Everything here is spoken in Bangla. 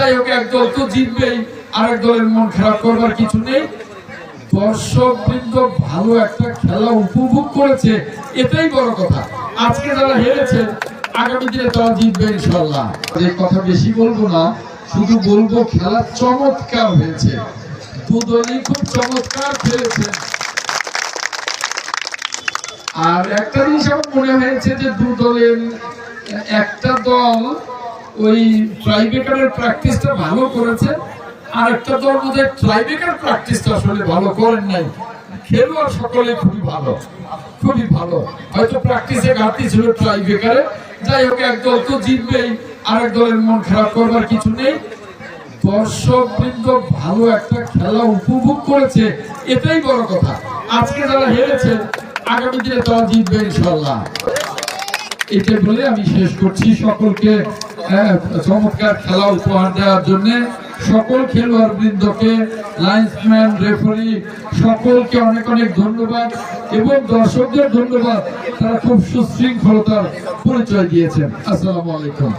যাই হোক, এক দল তো জিতবেই, আরেক দলের মন খারাপ করবার কিছু নেই। দর্শক বৃন্দ ভালো একটা খেলা উপভোগ করেছে, এটাই বড় কথা। আজকে যারা হেরেছে আগামী দিনে তারা জিতবে ইনশাল্লাহ কথা বেশি বলব না, শুধু বলব খেলা চমৎকার হয়েছে। দুদলই খুব চমৎকার খেলেছেন আর একটা জিনিস আমার মনে হয়েছে যে দু দলের একটা দল ওই ট্রাইবেকারের প্র্যাকটিসটা ভালো করেছে। আর একটা দল বোধহয় ট্রাইবেকার প্র্যাকটিসটা আসলে ভালো করেন নাই। খেলোয়াড় সকলে খুবই ভালো খুবই ভালো। হয়তো প্র্যাকটিসে ঘাটতি ছিল ট্রাইবেকারে যাই হোক, এক দল তো জিতবেই, আরেক দলের মন খারাপ করবার কিছু নেই। দর্শক বৃন্দ ভালো একটা খেলা উপভোগ করেছে, এটাই বড় কথা। আজকে যারা হেরেছে, আগামী দিনে তারা জিতবে ইনশাল্লাহ এটা বলে আমি শেষ করছি। সকলকে চমৎকার খেলা উপহার দেওয়ার জন্য সকল খেলোয়াড় বৃন্দকে লাইন্সম্যান রেফারি সকলকে অনেক অনেক ধন্যবাদ এবং দর্শকদের ধন্যবাদ। তারা খুব সুশৃঙ্খলতার পরিচয় দিয়েছেন। আসসালামু আলাইকুম।